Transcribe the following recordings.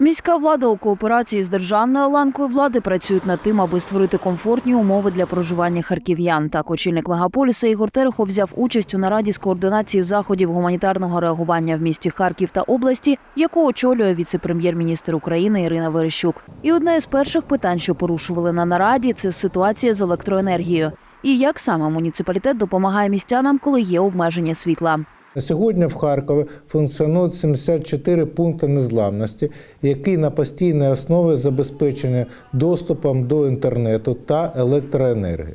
Міська влада у кооперації з державною ланкою влади працюють над тим, аби створити комфортні умови для проживання харків'ян. Так, очільник мегаполіса Ігор Терехов взяв участь у нараді з координації заходів гуманітарного реагування в місті Харків та області, яку очолює віце-прем'єр-міністр України Ірина Верещук. І одне з перших питань, що порушували на нараді, це ситуація з електроенергією. І як саме муніципалітет допомагає містянам, коли є обмеження світла. На сьогодні в Харкові функціонують 74 пункти незламності, які на постійній основі забезпечені доступом до інтернету та електроенергії.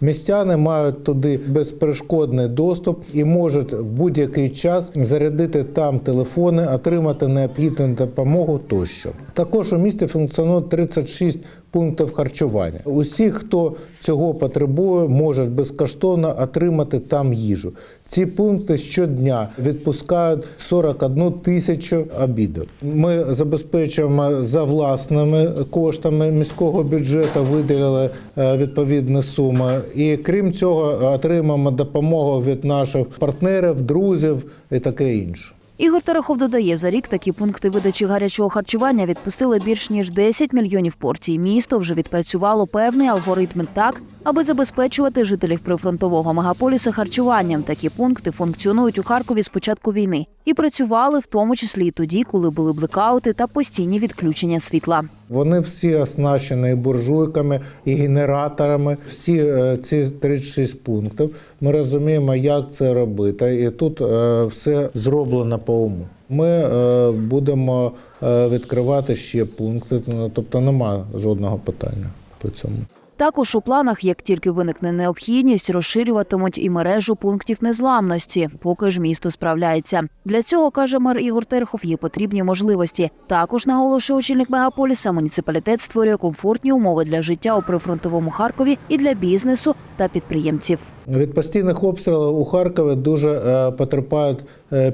Містяни мають туди безперешкодний доступ і можуть в будь-який час зарядити там телефони, отримати необхідну допомогу тощо. Також у місті функціонує 36 пунктів харчування. Усі, хто цього потребує, можуть безкоштовно отримати там їжу. Ці пункти щодня відпускають 41 тисячу обідів. Ми забезпечуємо за власними коштами міського бюджету, виділили е, відповідні суми. І крім цього, отримаємо допомогу від наших партнерів, друзів і таке інше. Ігор Терехов додає, за рік такі пункти видачі гарячого харчування відпустили більш ніж 10 мільйонів порцій. Місто вже відпрацювало певний алгоритм так, аби забезпечувати жителів прифронтового мегаполіса харчуванням. Такі пункти функціонують у Харкові з початку війни і працювали в тому числі і тоді, коли були блекаути та постійні відключення світла. Вони всі оснащені буржуйками, і генераторами. Всі е, ці 36 пунктів. Ми розуміємо, як це робити, і тут е, все зроблено по уму. Ми е, будемо відкривати ще пункти, ну, тобто немає жодного питання по цьому. Також у планах, як тільки виникне необхідність, розширюватимуть і мережу пунктів незламності, поки ж місто справляється. Для цього каже мер Ігор Терхов, є потрібні можливості. Також наголошує очільник мегаполіса. Муніципалітет створює комфортні умови для життя у прифронтовому Харкові і для бізнесу та підприємців. Від постійних обстрілів у Харкові дуже е, потерпають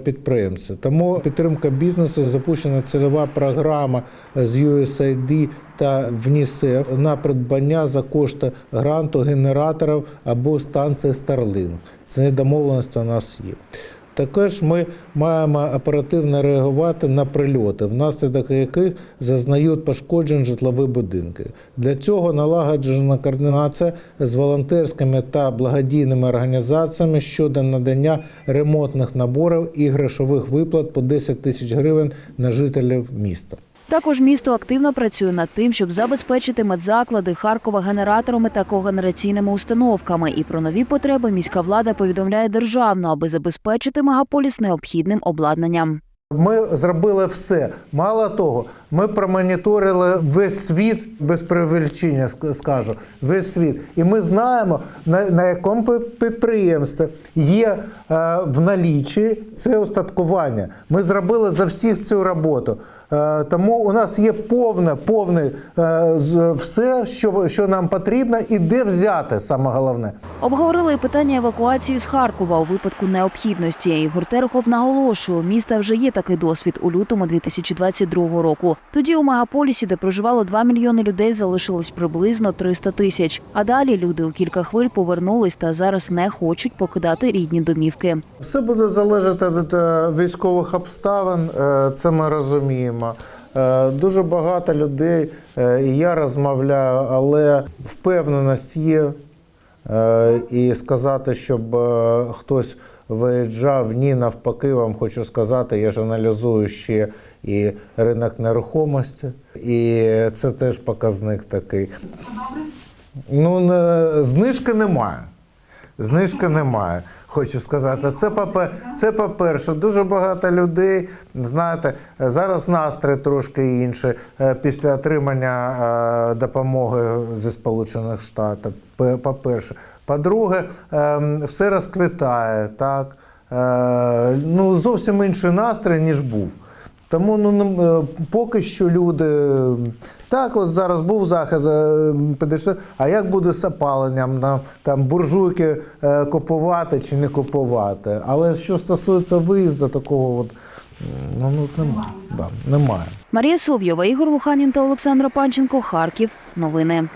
підприємці. Тому підтримка бізнесу запущена цільова програма з USAID та ВНІСЕФ на придбання за кошти гранту генераторів або станції Starlink. Це домовленості у нас є. Також ми маємо оперативно реагувати на прильоти, внаслідок яких зазнають пошкоджень житлові будинки. Для цього налагоджена координація з волонтерськими та благодійними організаціями щодо надання ремонтних наборів і грошових виплат по 10 тисяч гривень на жителів міста. Також місто активно працює над тим, щоб забезпечити медзаклади Харкова генераторами та когенераційними установками. І про нові потреби міська влада повідомляє державно, аби забезпечити мегаполіс необхідним обладнанням. Ми зробили все. Мало того, ми промоніторили весь світ без привеличення, ск- скажу, весь світ. І ми знаємо, на, на якому підприємстві є е, в налічі це устаткування. Ми зробили за всіх цю роботу. Е, тому у нас є повне, повне е, все, що, що нам потрібно, і де взяти саме головне. Обговорили питання евакуації з Харкова у випадку необхідності. Ігор Терехов наголошує, міста вже є такий досвід у лютому 2022 року. Тоді у мегаполісі, де проживало 2 мільйони людей, залишилось приблизно 300 тисяч. А далі люди у кілька хвиль повернулись та зараз не хочуть покидати рідні домівки. Все буде залежати від е, військових обставин, е, це ми розуміємо. Е, Дуже багато людей, і я розмовляю, але впевненість є. І сказати, щоб хтось виїжджав, ні, навпаки, вам хочу сказати, я ж аналізую ще і ринок нерухомості, і це теж показник такий. Ну, не- знижки немає. Знижки немає. Хочу сказати, це це по-перше, дуже багато людей. Знаєте, зараз настрій трошки інший е, після отримання е, допомоги зі Сполучених Штатів. По-перше, по-друге, ем, все розквітає, так. Е, Ну, зовсім інший настрій, ніж був. Тому ну, ну, е, поки що люди. Так, от зараз був захід, е, підійшли, а як буде з опаленням, на, там буржуйки купувати чи не купувати. Але що стосується виїзду, такого от, ну, ну, немає. Да, немає. Марія Соловйова, Ігор Луханін та Олександра Панченко. Харків. Новини.